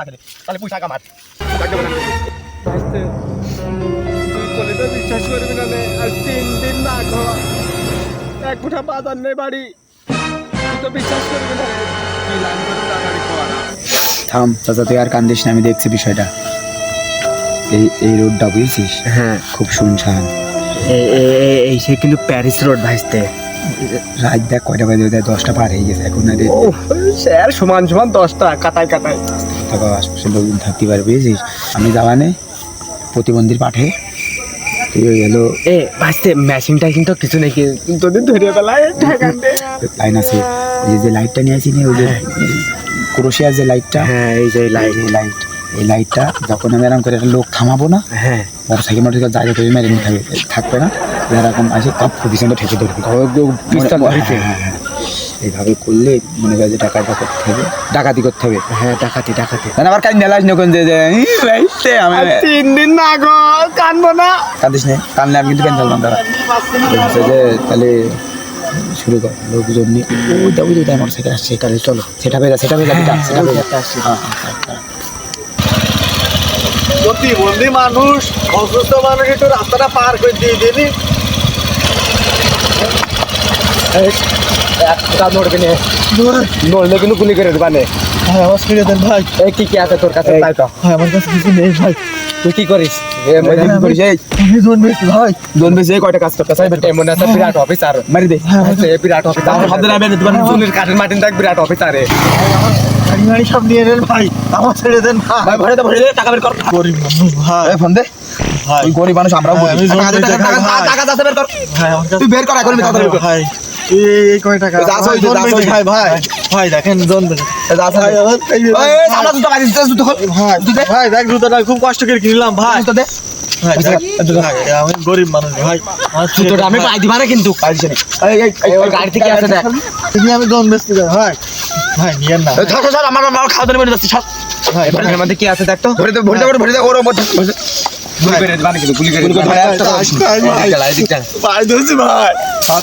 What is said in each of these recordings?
না খেলে তাহলে তুই বিশ্বাস করবি না রে আজ তিন দিন না খাওয়া এক মুঠা বাজার নেই বাড়ি। তুই তো বিশ্বাস করবি না রে। লাইন করে তাড়াতাড়ি খাওয়া না থাম চাচা তুই আর কান্দিস না আমি দেখছি বিষয়টা। এই এই রোডটা বুঝছিস? হ্যাঁ। খুব শুনশান। এই সে কিন্তু প্যারিস রোড ভাইস্তে। রাত দেখ কয়টা বাজে দেখ দশটা পার হয়ে গেছে এখন আর ও স্যার সমান সমান দশটা কাটায় কাটায় থাকা আশপাশের লোকজন থাকতে পারে বুঝেছিস আমি যাওয়ানে প্রতিবন্ধীর পাঠে। তুই ওই হলো এ ভাইস্তে মেশিনটা কিন্তু কিছু নেই যদি ধরে লাইন আছে। ওই যে- লাইটটা নিয়ে আসিনি ওই যে ক্রোশিয়ার যে লাইটটা হ্যাঁ এই যে লাইট এই লাইট এই লাইটটা যখন আমি এরকম করে একটা লোক থামাবো না হ্যাঁ। মোটর সাইকেল মোটর সাইকেল জায়গা করে মেরে নিতে হবে থাকবে না। এরকম আছে কপ পিছনটা ঠেকে ধরবে। পিস্তল। হ্যাঁ, হ্যাঁ, হ্যাঁ। এইভাবে করলে মনে করে যে টাকাটা করতে হবে। ডাকাতি করতে হবে? হ্যাঁ ডাকাতি ডাকাতি। না আবার কাজ নেলাস নখন যে তিন দিন না গো কানবো না। কাঁদিস নে কানলে আমি কিন্তু পেন ফেললাম তারা বলছে যে তাহলে শুরু কর লোকজন নিয়ে। ওই দাবি তো আমার সাইকেল আসছে তাহলে চলো। সেটা বেজা সেটা বেজা সেটা সেটা বেজা হ্যাঁ হ্যাঁ, হ্যাঁ প্রতিবন্ধী মানুষ অসুস্থ মানুষ একটু রাস্তাটা পার করে দিয়ে দিবি নড়বে নে। নড়লে কিন্তু গুলি করে দেবানে হ্যাঁ আমার ছেড়ে দেন ভাই। এই কি কি আছে তোর কাছে? তাই তো। ভাই আমার কাছে কিছু নেই ভাই। তুই কি করিস। এমন একটা বিরাট অফিসার মারি দে। বিরাট অফিসার মাটিন দেখ বিরাট অফিসারে গাড়ি সব নিয়ে নেন ভাই। আমার ছেড়ে দেন ভাই। ভরে দে ভরে দে টাকা বের কর। গরিব মানুষ ভাই। ফোন দে। ভাই। গরিব মানুষ আমরাও টাকা টাকা- টাকা- টাকা বের কর তুই বের কর এখন তাড়াতাড়ি বের কর ভাই। খুব কষ্ট করে কিনলাম ভাই গরিব মানুষ ভাই আমার আমার খাওয়া দাওয়া মেরে আছে দেখ তো ভরে ভরে দে ওর মধ্যে ভাই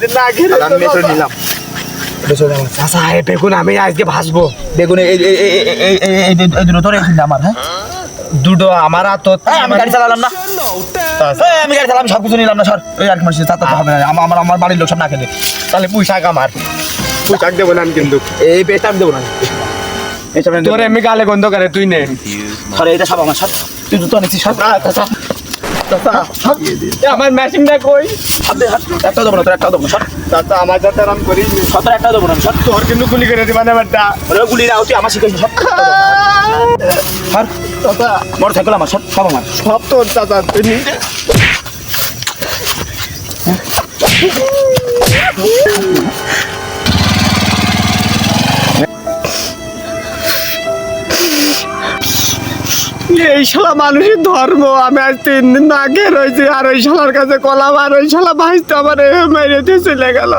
দিন না নিলাম। আমি আজকে এই দুটো আমার হ্যাঁ? দুটো আমার আমি গাড়ি চালালাম না। আমি গাড়ি চালাম সব কিছু নিলাম না স্যার ওই আর কি হবে না। আমার আমার বাড়ির লোক সব না খেলে। তাহলে পুঁইশাক আমার। পুঁইশাক দেবো না কিন্তু। এই বেটার দেবো না। তোর এমনি গালে গন্ধ করে তুই নে। এটা সব আমার সব তুই তো নিচ্ছিস সব আমার মেশিনটা কই? হাত দে, হাত। একটাও দেবো না তোর একটাও দেবো না চাচা আমার সাথে আরাম করি। সর তোর একটাও দেবো না সর। তোর কিন্তু গুলি করে দিবা না বেটা। ওরে গুলি রাও তুই আমার সর। সর। চাচা মোটর সাইকেল আমার সর সব আমার। সব তোর চাচা তুই নিজে এই শালা মানুষের ধর্ম, আমি আজ তিন দিন আগে রয়েছি আর ওই শালার কাছে কলাম আর ওই শালা ভাইতে আমার মেরে দিয়ে চলে গেল।